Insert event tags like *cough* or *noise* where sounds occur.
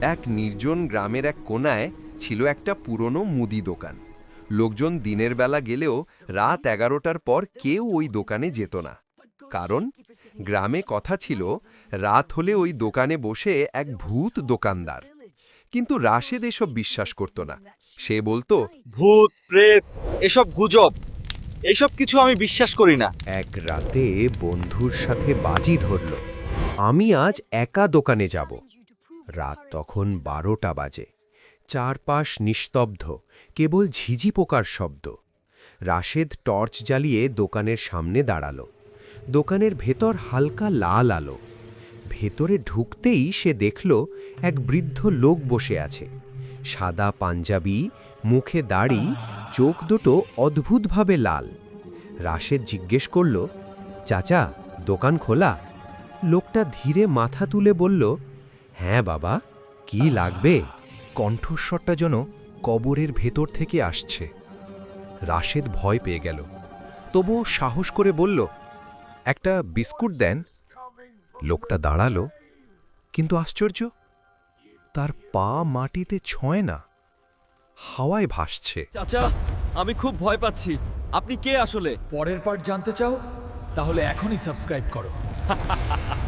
এক নির্জন গ্রামের এক কোনায় ছিল একটা পুরনো মুদি দোকান। লোকজন দিনের বেলা গেলেও রাত এগারোটার পর কেউ ওই দোকানে যেত না। কারণ গ্রামে কথা ছিল রাত হলে ওই দোকানে বসে এক ভূত দোকানদার। কিন্তু রাশেদ এসব বিশ্বাস করত না। সে বলতো ভূত প্রেত এসব গুজব। এসব কিছু আমি বিশ্বাস করি না। এক রাতে বন্ধুর সাথে বাজি ধরল। আমি আজ একা দোকানে যাব। রাত তখন বারোটা বাজে। চারপাশ নিস্তব্ধ, কেবল ঝিঝি পোকার শব্দ। রাশেদ টর্চ জ্বালিয়ে দোকানের সামনে দাঁড়াল। দোকানের ভেতর হালকা লাল আলো। ভেতরে ঢুকতেই সে দেখল এক বৃদ্ধ লোক বসে আছে। সাদা পাঞ্জাবি, মুখে দাড়ি, চোখ দুটো অদ্ভুতভাবে লাল। রাশেদ জিজ্ঞেস করল, চাচা, দোকান খোলা? লোকটা ধীরে মাথা তুলে বলল হ্যাঁ বাবা কি লাগবে? কণ্ঠস্বরটা যেন কবরের ভেতর থেকে আসছে। রাশেদ ভয় পেয়ে গেল। তবুও সাহস করে বলল একটা বিস্কুট দেন। লোকটা দাঁড়াল। কিন্তু আশ্চর্য তার পা মাটিতে ছয় না। হাওয়ায় ভাসছে। চাচা আমি খুব ভয় পাচ্ছি। আপনি কে আসলে? পরের পার্ট জানতে চাও তাহলে এখনই সাবস্ক্রাইব করো। *laughs*